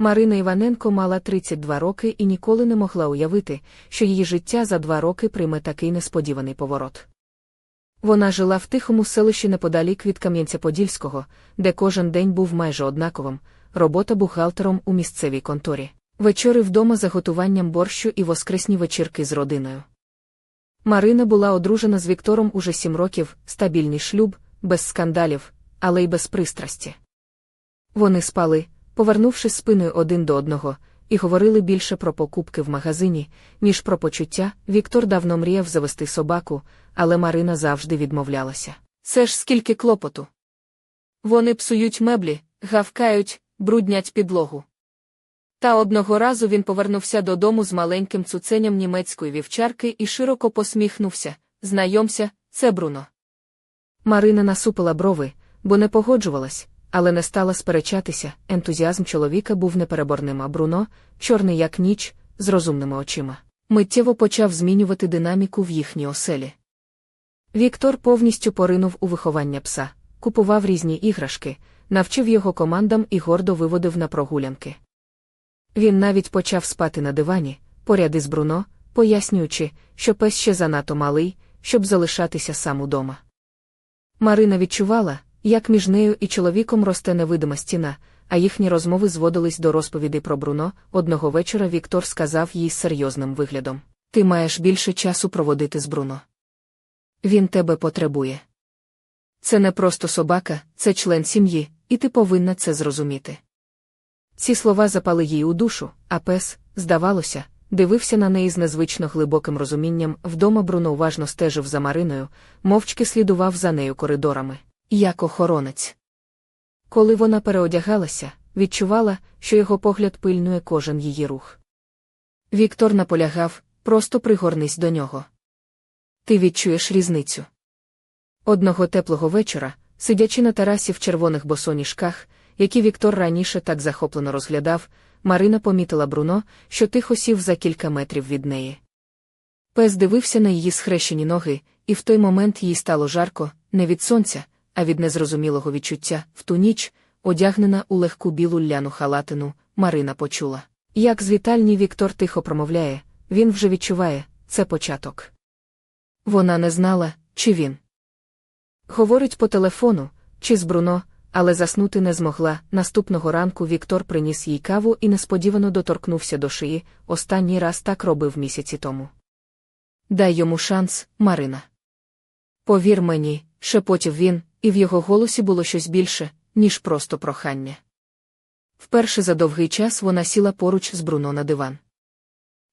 Марина Іваненко мала 32 роки і ніколи не могла уявити, що її життя за два роки прийме такий несподіваний поворот. Вона жила в тихому селищі неподалік від Кам'янця-Подільського, де кожен день був майже однаковим, робота бухгалтером у місцевій конторі, вечори вдома за готуванням борщу і воскресні вечірки з родиною. Марина була одружена з Віктором уже сім років, стабільний шлюб, без скандалів, але й без пристрасті. Вони спали, повернувшись спиною один до одного, і говорили більше про покупки в магазині, ніж про почуття. Віктор давно мріяв завести собаку, але Марина завжди відмовлялася. Це ж скільки клопоту. Вони псують меблі, гавкають, бруднять підлогу. Та одного разу він повернувся додому з маленьким цуценям німецької вівчарки і широко посміхнувся Знайомся, це Бруно. Марина насупила брови, бо не погоджувалась, але не стала сперечатися. Ентузіазм чоловіка був непереборним, а Бруно, чорний як ніч, з розумними очима, миттєво почав змінювати динаміку в їхній оселі. Віктор повністю поринув у виховання пса, купував різні іграшки, навчив його командам і гордо виводив на прогулянки. Він навіть почав спати на дивані, поряд із Бруно, пояснюючи, що пес ще занадто малий, щоб залишатися сам удома. Марина відчувала, як між нею і чоловіком росте невидима стіна, а їхні розмови зводились до розповідей про Бруно. Одного вечора Віктор сказав їй з серйозним виглядом: Ти маєш більше часу проводити з Бруно. Він тебе потребує. Це не просто собака, це член сім'ї, і ти повинна це зрозуміти. Ці слова запали їй у душу, а пес, здавалося, дивився на неї з незвично глибоким розумінням. Вдома Бруно уважно стежив за Мариною, мовчки слідував за нею коридорами, як охоронець. Коли вона переодягалася, відчувала, що його погляд пильнує кожен її рух. Віктор наполягав, просто пригорнись до нього. Ти відчуєш різницю. Одного теплого вечора, сидячи на терасі в червоних босоніжках, які Віктор раніше так захоплено розглядав, Марина помітила Бруно, що тихо сів за кілька метрів від неї. Пес дивився на її схрещені ноги, і в той момент їй стало жарко, не від сонця, а від незрозумілого відчуття. В ту ніч, одягнена у легку білу ляну халатину, Марина почула. Як з вітальні Віктор тихо промовляє, він вже відчуває, це початок. Вона не знала, чи він говорить по телефону, чи з Бруно, але заснути не змогла. Наступного ранку Віктор приніс їй каву і несподівано доторкнувся до шиї, останній раз так робив місяці тому. Дай йому шанс, Марина. Повір мені, шепотів він, і в його голосі було щось більше, ніж просто прохання. Вперше за довгий час вона сіла поруч з Бруно на диван.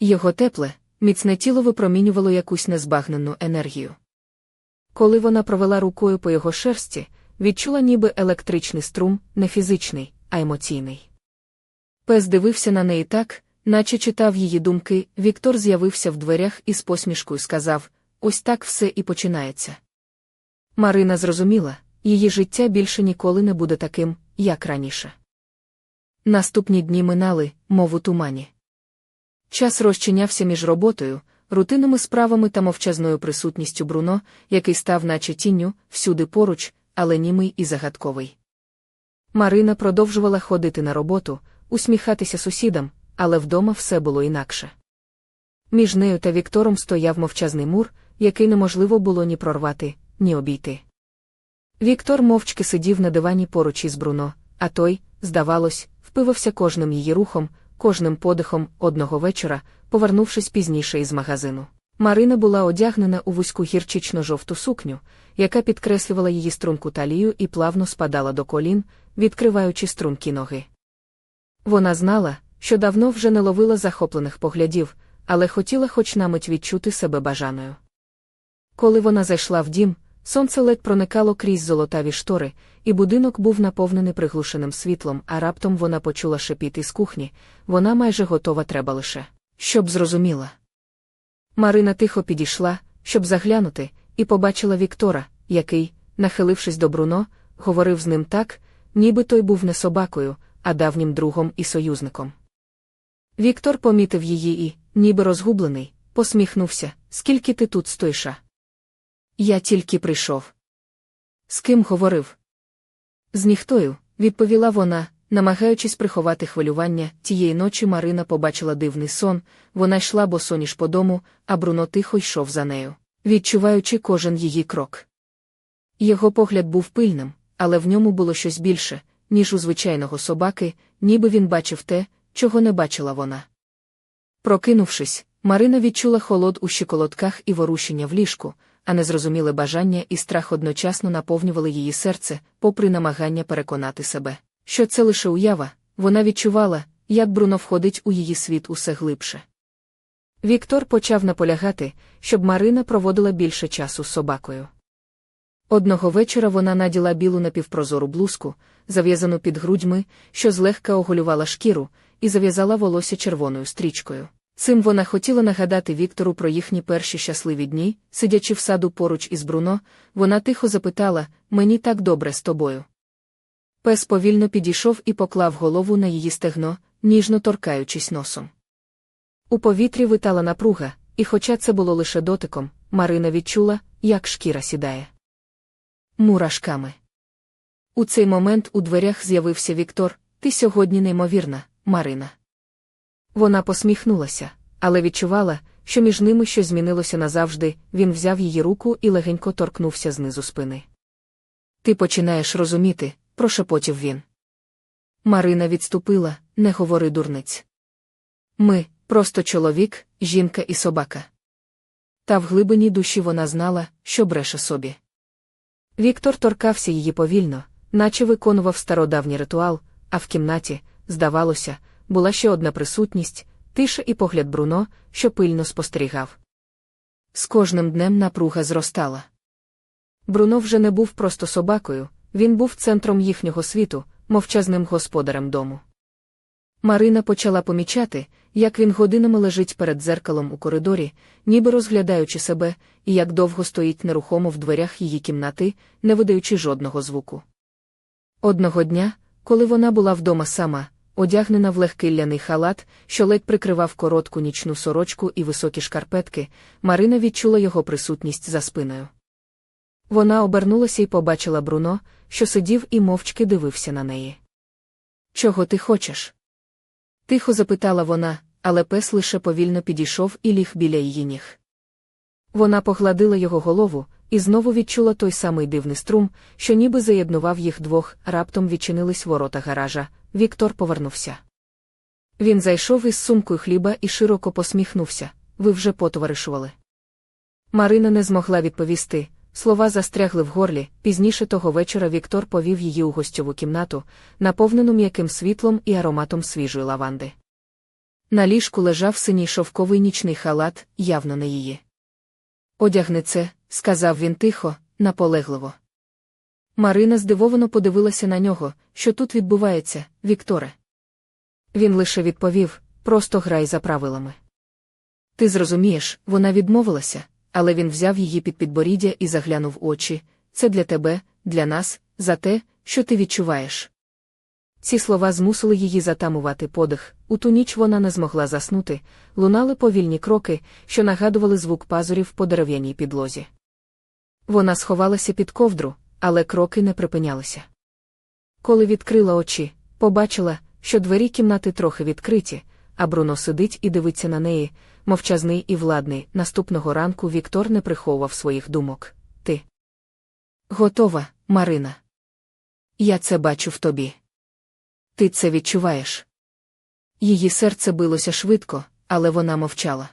Його тепле, міцне тіло випромінювало якусь незбагнену енергію. Коли вона провела рукою по його шерсті, відчула ніби електричний струм, не фізичний, а емоційний. Пес дивився на неї так, наче читав її думки. Віктор з'явився в дверях і з посмішкою сказав: Ось так все і починається. Марина зрозуміла, її життя більше ніколи не буде таким, як раніше. Наступні дні минали, мов у тумані. Час розчинявся між роботою, рутинними справами та мовчазною присутністю Бруно, який став, наче тінню, всюди поруч, але німий і загадковий. Марина продовжувала ходити на роботу, усміхатися сусідам, але вдома все було інакше. Між нею та Віктором стояв мовчазний мур, який неможливо було ні прорвати, ні обійти. Віктор мовчки сидів на дивані поруч із Бруно, а той, здавалось, впивався кожним її рухом, кожним подихом одного вечора, повернувшись пізніше із магазину. Марина була одягнена у вузьку гірчично-жовту сукню, яка підкреслювала її струнку талію і плавно спадала до колін, відкриваючи стрункі ноги. Вона знала, що давно вже не ловила захоплених поглядів, але хотіла хоч на мить відчути себе бажаною. Коли вона зайшла в дім, сонце ледь проникало крізь золотаві штори, і будинок був наповнений приглушеним світлом, а раптом вона почула шепіт із кухні, вона майже готова треба лише, щоб зрозуміла. Марина тихо підійшла, щоб заглянути, і побачила Віктора, який, нахилившись до Бруно, говорив з ним так, ніби той був не собакою, а давнім другом і союзником. Віктор помітив її і, ніби розгублений, посміхнувся, скільки ти тут стоїша. Я тільки прийшов. З ким говорив? З ніхтою, відповіла вона, намагаючись приховати хвилювання, тієї ночі Марина побачила дивний сон, вона йшла босоніж по дому, а Бруно тихо йшов за нею, відчуваючи кожен її крок. Його погляд був пильним, але в ньому було щось більше, ніж у звичайного собаки, ніби він бачив те, чого не бачила вона. Прокинувшись, Марина відчула холод у щиколотках і ворушення в ліжку, а незрозуміле бажання і страх одночасно наповнювали її серце, попри намагання переконати себе, що це лише уява, вона відчувала, як Бруно входить у її світ усе глибше. Віктор почав наполягати, щоб Марина проводила більше часу з собакою. Одного вечора вона наділа білу напівпрозору блузку, зав'язану під грудьми, що злегка оголювала шкіру, і зав'язала волосся червоною стрічкою. Цим вона хотіла нагадати Віктору про їхні перші щасливі дні, сидячи в саду поруч із Бруно, вона тихо запитала мені так добре з тобою. Пес повільно підійшов і поклав голову на її стегно, ніжно торкаючись носом. У повітрі витала напруга, і, хоча це було лише дотиком, Марина відчула, як шкіра сідає. Мурашками. У цей момент у дверях з'явився Віктор, ти сьогодні неймовірна, Марина. Вона посміхнулася, але відчувала, що між ними щось змінилося назавжди, він взяв її руку і легенько торкнувся знизу спини. Ти починаєш розуміти, прошепотів він. Марина відступила, не говори дурниць. Ми просто чоловік, жінка і собака. Та в глибині душі вона знала, що бреше собі. Віктор торкався її повільно, наче виконував стародавній ритуал, а в кімнаті, здавалося, була ще одна присутність, тиша і погляд Бруно, що пильно спостерігав. З кожним днем напруга зростала. Бруно вже не був просто собакою, він був центром їхнього світу, мовчазним господарем дому. Марина почала помічати, як він годинами лежить перед дзеркалом у коридорі, ніби розглядаючи себе, і як довго стоїть нерухомо в дверях її кімнати, не видаючи жодного звуку. Одного дня, коли вона була вдома сама, одягнена в легкий ляний халат, що ледь прикривав коротку нічну сорочку і високі шкарпетки, Марина відчула його присутність за спиною. Вона обернулася і побачила Бруно, що сидів і мовчки дивився на неї. Чого ти хочеш? Тихо запитала вона, але пес лише повільно підійшов і ліг біля її ніг. Вона погладила його голову і знову відчула той самий дивний струм, що ніби заєднував їх двох, раптом відчинились ворота гаража. Віктор повернувся. Він зайшов із сумкою хліба і широко посміхнувся. Ви вже потоваришували. Марина не змогла відповісти. Слова застрягли в горлі. Пізніше того вечора Віктор повів її у гостьову кімнату, наповнену м'яким світлом і ароматом свіжої лаванди. На ліжку лежав синій шовковий нічний халат, явно не її. Одягни це, сказав він тихо, наполегливо. Марина здивовано подивилася на нього, що тут відбувається, Вікторе. Він лише відповів просто грай за правилами. Ти зрозумієш, вона відмовилася, але він взяв її під підборіддя і заглянув очі це для тебе, для нас, за те, що ти відчуваєш. Ці слова змусили її затамувати подих. У ту ніч вона не змогла заснути, лунали повільні кроки, що нагадували звук пазурів по дерев'яній підлозі. Вона сховалася під ковдру, але кроки не припинялися. Коли відкрила очі, побачила, що двері кімнати трохи відкриті, а Бруно сидить і дивиться на неї, мовчазний і владний. Наступного ранку Віктор не приховував своїх думок. Ти готова, Марина. Я це бачу в тобі. Ти це відчуваєш. Її серце билося швидко, але вона мовчала.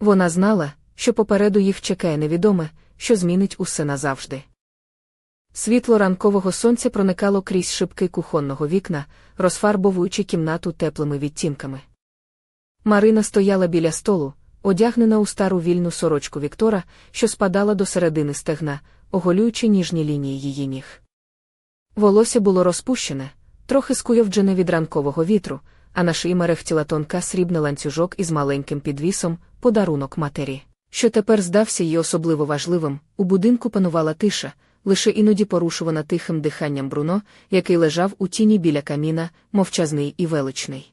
Вона знала, що попереду їх чекає невідоме, що змінить усе назавжди. Світло ранкового сонця проникало крізь шибки кухонного вікна, розфарбовуючи кімнату теплими відтінками. Марина стояла біля столу, одягнена у стару вільну сорочку Віктора, що спадала до середини стегна, оголюючи ніжні лінії її ніг. Волосся було розпущене, трохи скуйовджене від ранкового вітру, а на шиї мерехтіла тонка срібна ланцюжок із маленьким підвісом, подарунок матері. Що тепер здався їй особливо важливим, у будинку панувала тиша, лише іноді порушувана тихим диханням Бруно, який лежав у тіні біля каміна, мовчазний і величний.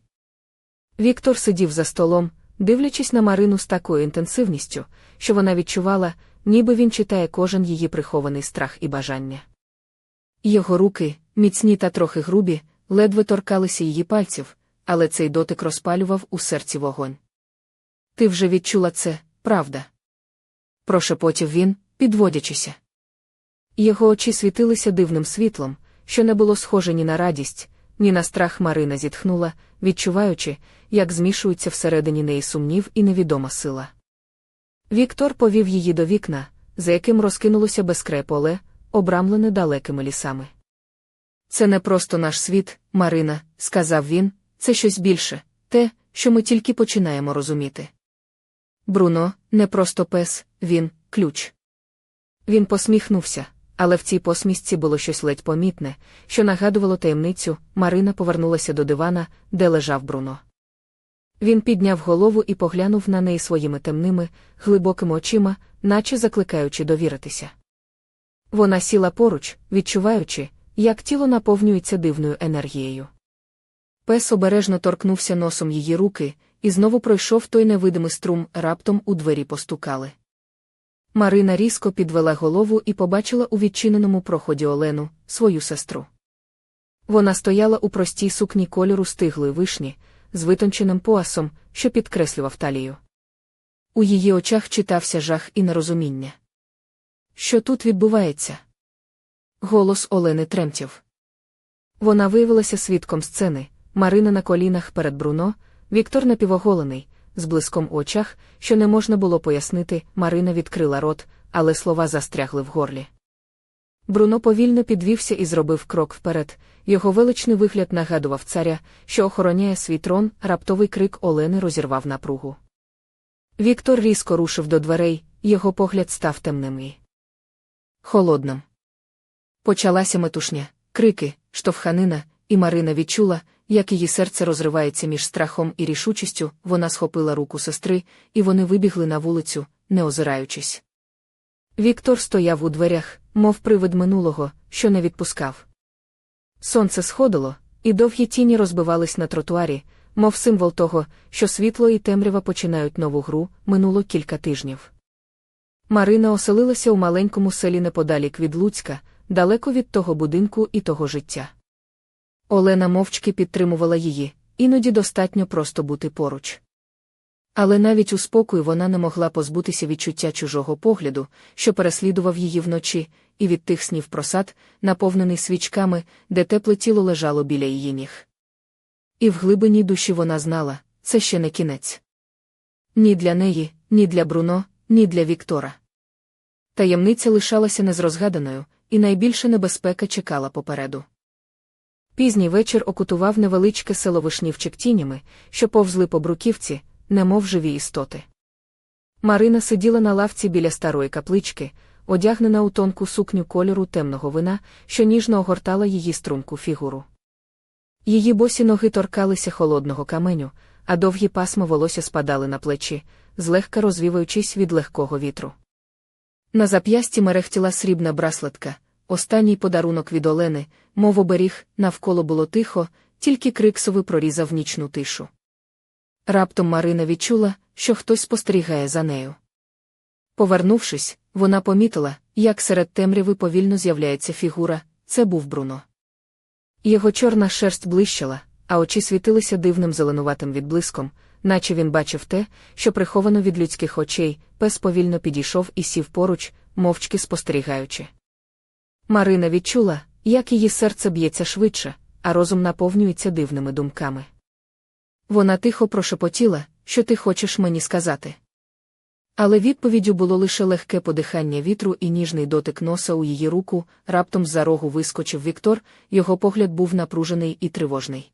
Віктор сидів за столом, дивлячись на Марину з такою інтенсивністю, що вона відчувала, ніби він читає кожен її прихований страх і бажання. Його руки, міцні та трохи грубі, ледве торкалися її пальців, але цей дотик розпалював у серці вогонь. Ти вже відчула це, правда? Прошепотів він, підводячися. Його очі світилися дивним світлом, що не було схоже ні на радість, ні на страх Марина зітхнула, відчуваючи, як змішуються всередині неї сумнів і невідома сила. Віктор повів її до вікна, за яким розкинулося безкре поле, обрамлене далекими лісами. Це не просто наш світ, Марина, сказав він, це щось більше, те, що ми тільки починаємо розуміти. Бруно, не просто пес, він ключ. Він посміхнувся, але в цій посмішці було щось ледь помітне, що нагадувало таємницю, Марина повернулася до дивана, де лежав Бруно. Він підняв голову і поглянув на неї своїми темними, глибокими очима, наче закликаючи довіритися. Вона сіла поруч, відчуваючи, як тіло наповнюється дивною енергією. Пес обережно торкнувся носом її руки, і знову пройшов той невидимий струм, раптом у двері постукали. Марина різко підвела голову і побачила у відчиненому проході Олену, свою сестру. Вона стояла у простій сукні кольору стиглої вишні, з витонченим поясом, що підкреслював талію. У її очах читався жах і нерозуміння. Що тут відбувається? Голос Олени тремтів. Вона виявилася свідком сцени, Марина на колінах перед Бруно, Віктор напівоголений, з блиском у очах, що не можна було пояснити, Марина відкрила рот, але слова застрягли в горлі. Бруно повільно підвівся і зробив крок вперед. Його величний вигляд нагадував царя, що охороняє свій трон, раптовий крик Олени розірвав напругу. Віктор різко рушив до дверей, його погляд став темним і холодним. Почалася метушня, крики, штовханина, і Марина відчула, як її серце розривається між страхом і рішучістю, вона схопила руку сестри, і вони вибігли на вулицю, не озираючись. Віктор стояв у дверях, мов привид минулого, що не відпускав. Сонце сходило, і довгі тіні розбивались на тротуарі, мов символ того, що світло і темрява починають нову гру, минуло кілька тижнів. Марина оселилася у маленькому селі неподалік від Луцька, далеко від того будинку і того життя. Олена мовчки підтримувала її, іноді достатньо просто бути поруч. Але навіть у спокою вона не могла позбутися відчуття чужого погляду, що переслідував її вночі, і від тих снів просад, наповнений свічками, де тепле тіло лежало біля її ніг. І в глибині душі вона знала це ще не кінець. Ні для неї, ні для Бруно, ні для Віктора. Таємниця лишалася незрозгаданою, і найбільша небезпека чекала попереду. Пізній вечір окутував невеличке село вишнівчик тінями, що повзли по бруківці, немов живі істоти. Марина сиділа на лавці біля старої каплички, одягнена у тонку сукню кольору темного вина, що ніжно огортала її струнку фігуру. Її босі ноги торкалися холодного каменю, а довгі пасма волосся спадали на плечі, злегка розвіваючись від легкого вітру. На зап'ясті мерехтіла срібна браслетка, останній подарунок від Олени, мов оберіг, навколо було тихо, тільки криксови прорізав нічну тишу. Раптом Марина відчула, що хтось спостерігає за нею. Повернувшись, вона помітила, як серед темряви повільно з'являється фігура це був Бруно. Його чорна шерсть блищала, а очі світилися дивним зеленуватим відблиском, наче він бачив те, що приховано від людських очей, пес повільно підійшов і сів поруч, мовчки спостерігаючи. Марина відчула, як її серце б'ється швидше, а розум наповнюється дивними думками. Вона тихо прошепотіла, що ти хочеш мені сказати. Але відповіддю було лише легке подихання вітру і ніжний дотик носа у її руку, раптом з-за рогу вискочив Віктор, його погляд був напружений і тривожний.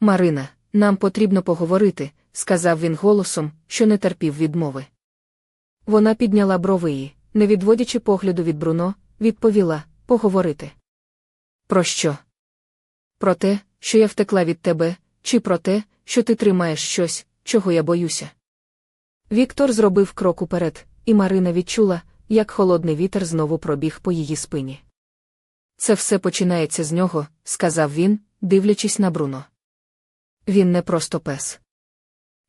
Марина, нам потрібно поговорити, сказав він голосом, що не терпів відмови. Вона підняла брови і, не відводячи погляду від Бруно, відповіла поговорити. Про що? Про те, що я втекла від тебе, чи про те, що ти тримаєш щось, чого я боюся. Віктор зробив крок уперед, і Марина відчула, як холодний вітер знову пробіг по її спині. Це все починається з нього, сказав він, дивлячись на Бруно. Він не просто пес.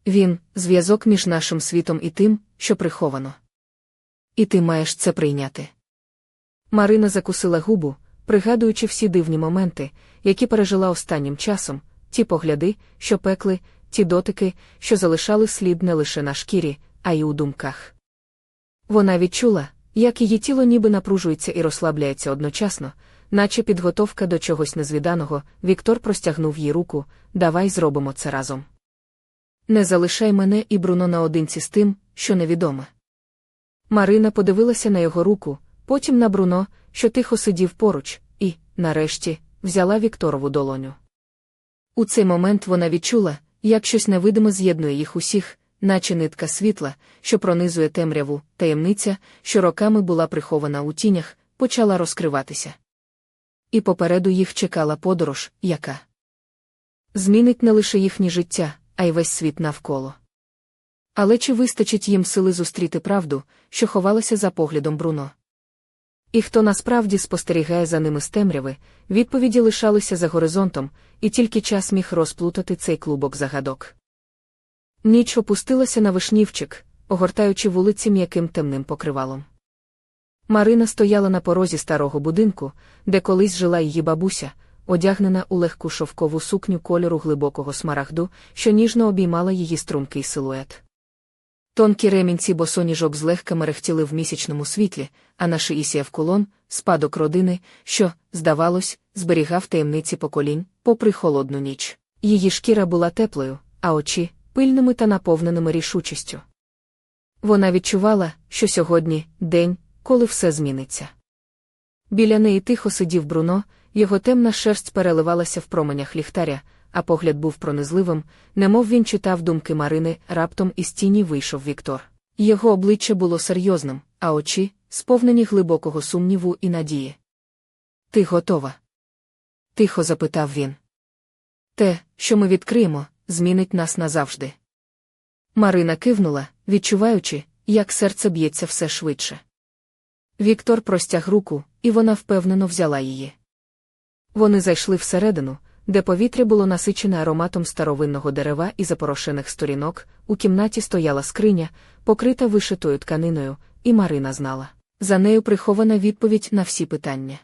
Він зв'язок між нашим світом і тим, що приховано. І ти маєш це прийняти. Марина закусила губу, пригадуючи всі дивні моменти, які пережила останнім часом, ті погляди, що пекли, ті дотики, що залишали слід не лише на шкірі, а й у думках. Вона відчула, як її тіло ніби напружується і розслабляється одночасно, наче підготовка до чогось незвіданого, Віктор простягнув їй руку давай зробимо це разом. Не залишай мене і Бруно наодинці з тим, що невідоме. Марина подивилася на його руку, потім на Бруно, що тихо сидів поруч, і, нарешті, взяла Вікторову долоню. У цей момент вона відчула, як щось невидиме з'єднує їх усіх, наче нитка світла, що пронизує темряву, таємниця, що роками була прихована у тінях, почала розкриватися. І попереду їх чекала подорож, яка змінить не лише їхнє життя, а й весь світ навколо. Але чи вистачить їм сили зустріти правду, що ховалася за поглядом Бруно? І хто насправді спостерігає за ними з темряви, відповіді лишалися за горизонтом, і тільки час міг розплутати цей клубок загадок. Ніч опустилася на вишнівчик, огортаючи вулиці м'яким темним покривалом. Марина стояла на порозі старого будинку, де колись жила її бабуся, одягнена у легку шовкову сукню кольору глибокого смарагду, що ніжно обіймала її стрункий силует. Тонкі ремінці босоніжок злегка мерехтіли в місячному світлі, а на шиї сіяв кулон, спадок родини, що, здавалось, зберігав таємниці поколінь, попри холодну ніч. Її шкіра була теплою, а очі пильними та наповненими рішучістю. Вона відчувала, що сьогодні день, коли все зміниться. Біля неї тихо сидів Бруно, його темна шерсть переливалася в променях ліхтаря, а погляд був пронизливим, немов він читав думки Марини, раптом із тіні вийшов Віктор. Його обличчя було серйозним, а очі сповнені глибокого сумніву і надії. Ти готова? Тихо запитав він. Те, що ми відкриємо, змінить нас назавжди. Марина кивнула, відчуваючи, як серце б'ється все швидше. Віктор простяг руку, і вона впевнено взяла її. Вони зайшли всередину, де повітря було насичене ароматом старовинного дерева і запорошених сторінок, у кімнаті стояла скриня, покрита вишитою тканиною, і Марина знала. За нею прихована відповідь на всі питання.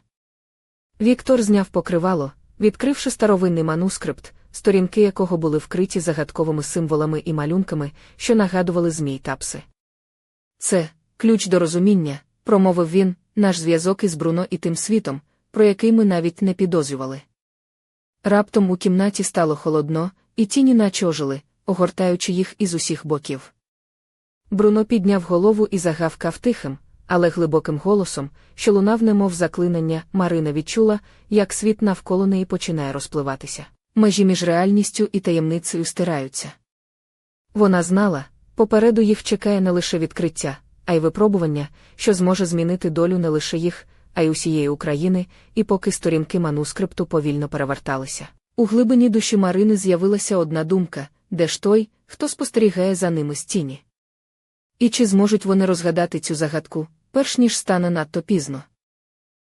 Віктор зняв покривало, відкривши старовинний манускрипт, сторінки якого були вкриті загадковими символами і малюнками, що нагадували змій тапси. Це ключ до розуміння, промовив він, наш зв'язок із Бруно і тим світом, про який ми навіть не підозрювали. Раптом у кімнаті стало холодно, і тіні наче ожили, огортаючи їх із усіх боків. Бруно підняв голову і загавкав тихим, але глибоким голосом, що лунав немов заклинання, Марина відчула, як світ навколо неї починає розпливатися. Межі між реальністю і таємницею стираються. Вона знала, попереду їх чекає не лише відкриття, а й випробування, що зможе змінити долю не лише їх, а й усієї України, і поки сторінки манускрипту повільно переверталися. У глибині душі Марини з'явилася одна думка де ж той, хто спостерігає за ними з тіні. І чи зможуть вони розгадати цю загадку, перш ніж стане надто пізно?